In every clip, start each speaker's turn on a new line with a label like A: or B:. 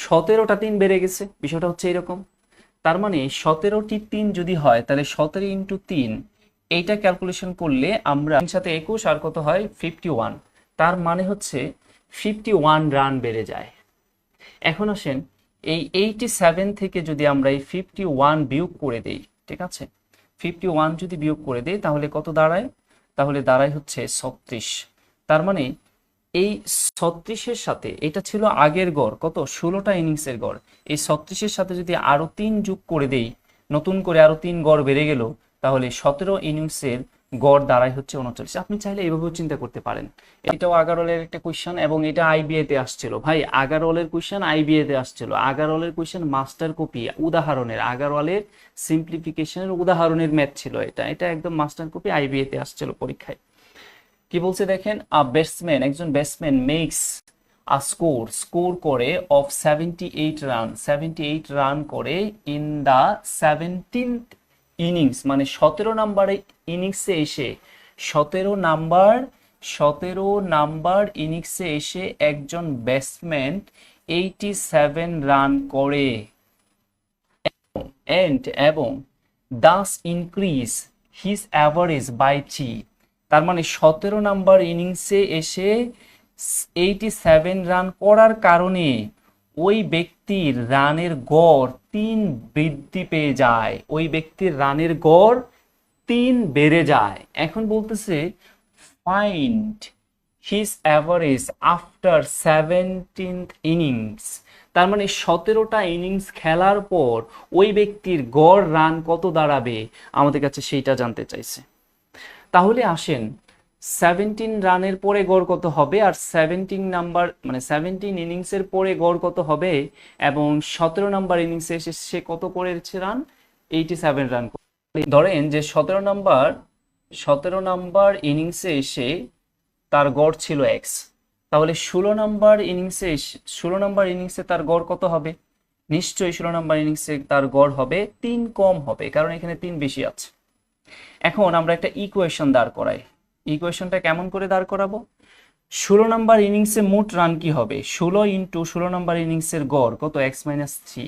A: সতেরোটা তিন বেড়ে গেছে, বিষয়টা হচ্ছে এরকম। তার মানে সতেরোটি তিন যদি হয়, তাহলে সতেরো ইন্টু তিন, এইটা ক্যালকুলেশন করলে আমরা সাথে একুশ আর কত হয়? Fifty one. তার মানে হচ্ছে ফিফটি ওয়ান রান বেড়ে যায়। এখন আসেন, এই এইটি সেভেন থেকে যদি আমরা এই ফিফটি ওয়ান বিয়োগ করে দেই, ঠিক আছে? ফিফটি ওয়ান যদি বিয়োগ করে দেই, তাহলে কত দাঁড়ায়? তাহলে দাঁড়ায় হচ্ছে ছত্রিশ। তার মানে এই ছত্রিশের সাথে, এটা ছিল আগের গড়, কত? ষোলোটা ইনিংসের গড়। এই ছত্রিশের সাথে যদি আরও তিন যোগ করে দেই, নতুন করে আরও তিন গড় বেড়ে গেল, তাহলে সতেরো ইনিংসের গড় দাঁড়ায় হচ্ছে উনচল্লিশ। আপনি চাইলে এইভাবেও চিন্তা করতে পারেন। এটাও আগারোলের একটা কোয়েশ্চেন এবং এটা আইবিএ তে আসছিল। ভাই আগারোলের কোয়েশ্চেন আইবিএ তে আসছিল। আগারোলের কোয়েশ্চেন মাস্টার কপি উদাহরণের। আগারওয়ালের সিম্পলিফিকেশনের উদাহরণের ম্যাথ ছিল এটা। এটা একদম মাস্টার কপি আইবিএ তে আসছিল পরীক্ষায়। কি বলছে দেখেন? আ ব্যাটসম্যান একজন batsman makes a score score করে of seventy eight run seventy eight run করে ইন দ্য সেভেন্টিন্থ ইনিংস মানে সতেরো নাম্বারে ইনিংসে এসে, সতেরো নাম্বার সতেরো নাম্বার ইনিংসে এসে একজন ব্যাটসম্যান এইটি সেভেন রান করে। And এবং thus increase his average by three তার মানে সতেরো নাম্বার ইনিংসে এসে এইটি সেভেন রান করার কারণে ওই ব্যক্তির রানের গড় তিন বৃদ্ধি পেয়ে যায়। ওই ব্যক্তির রানের গড় তিন বেড়ে যায়। এখন বলতেছে find his average after seventeenth innings তার মানে সতেরোটা ইনিংস খেলার পর ওই ব্যক্তির গড় রান কত দাঁড়াবে? আমাদের কাছে সেইটা জানতে চাইছে। তাহলে আসেন সেভেন্টিন রানের পরে গড় কত হবে আর সেভেন্টিন নাম্বার মানে সেভেন্টিন ইনিংসের পরে গড় কত হবে এবং সতেরো নাম্বার ইনিংসে এসে সে কত করেছে রান? এইটি সেভেন রান ধরেন যে সতেরো নাম্বার সতেরো নাম্বার ইনিংসে এসে তার গড় ছিল এক্স তাহলে ষোলো নাম্বার ইনিংসে ষোলো নাম্বার ইনিংসে তার গড় কত হবে? নিশ্চয়ই ষোলো নাম্বার ইনিংসে তার গড় হবে, তিন কম হবে, কারণ এখানে তিন বেশি আছে। এখন আমরা একটা ইকুয়েশন দাঁড় করাই। ইকুয়েশনটা কেমন করে দাঁড় করাবো? ষোলো নম্বর ইনিংসে মোট রান কি হবে? ষোলো ইন্টু ষোলো নম্বর ইনিংসের গড় কত? এক্স মাইনাস থ্রি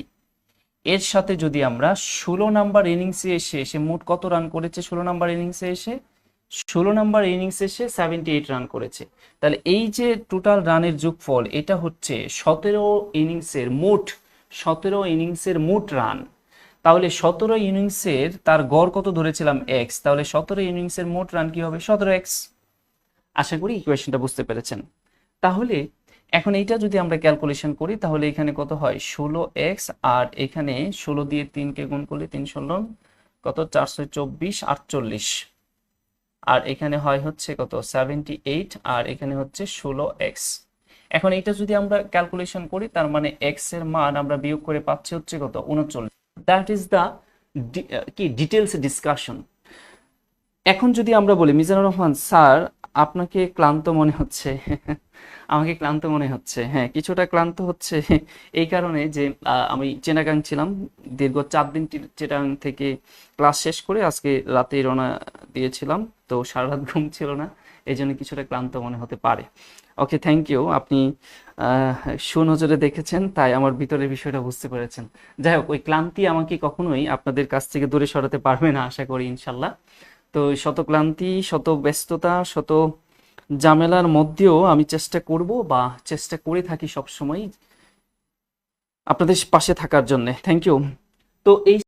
A: এর সাথে যদি আমরা ষোলো নম্বর ইনিংসে এসে, সে মোট কত রান করেছে ষোলো নম্বর ইনিংসে এসে? ষোলো নম্বর ইনিংস এসে সেভেন্টি এইট রান করেছে। তাহলে এই যে টোটাল রানের যোগফল, এটা হচ্ছে সতেরো ইনিংসের মোট, সতেরো ইনিংসের মোট রান তাহলে সতেরো ইনিংসের তার গড় কত ধরেছিলাম এক্স তাহলে সতেরো ইনিংসের মোট রান কি হবে? সতেরো এক্স আশা করি ইকুয়েশনটা বুঝতে পেরেছেন। তাহলে এখন এইটা যদি আমরা ক্যালকুলেশন করি, তাহলে এখানে কত হয়? ষোলো এক্স আর এখানে ষোলো দিয়ে তিনকে গুণ করলে তিন ষোলো, কত? চারশো চব্বিশ, আটচল্লিশ। আর এখানে হয় হচ্ছে কত? সেভেন্টি এইট আর এখানে হচ্ছে ষোলো এক্স এখন এটা যদি আমরা ক্যালকুলেশন করি, তার মানে এক্সের মান আমরা বিয়োগ করে পাচ্ছি হচ্ছে কত? উনচল্লিশ। That is the key details discussion এখন যদি আমরা বলি, মিজানুর রহমান, স্যার, আপনাকে ক্লান্ত মনে হচ্ছে। আমাকে ক্লান্ত মনে হচ্ছে। হ্যাঁ কিছুটা ক্লান্ত হচ্ছে এই কারণে যে আমি চেনাগাং ছিলাম। দীর্ঘ চার দিন চিটাগাং থেকে ক্লাস শেষ করে আজকে রাতে রওনা দিয়েছিলাম। তো সারা রাত ঘুম ছিল না। এই জন্য কিছুটা ক্লান্ত মনে হতে পারে। ওকে থ্যাংক ইউ আপনি সুনজরে দেখেছেন, তাই আমার ভিতরের বিষয়টা বুঝতে পেরেছেন। যাই হোক, ওই ক্লান্তি আমাকে কখনোই আপনাদের কাছ থেকে দূরে সরাতে পারবে না, আশা করি ইনশাল্লাহ তো শত ক্লান্তি, শত ব্যস্ততা, শত ঝামেলার মধ্যেও আমি চেষ্টা করব বা চেষ্টা করে থাকি সব সময় আপনাদের পাশে থাকার জন্য। থ্যাংক ইউ তো এই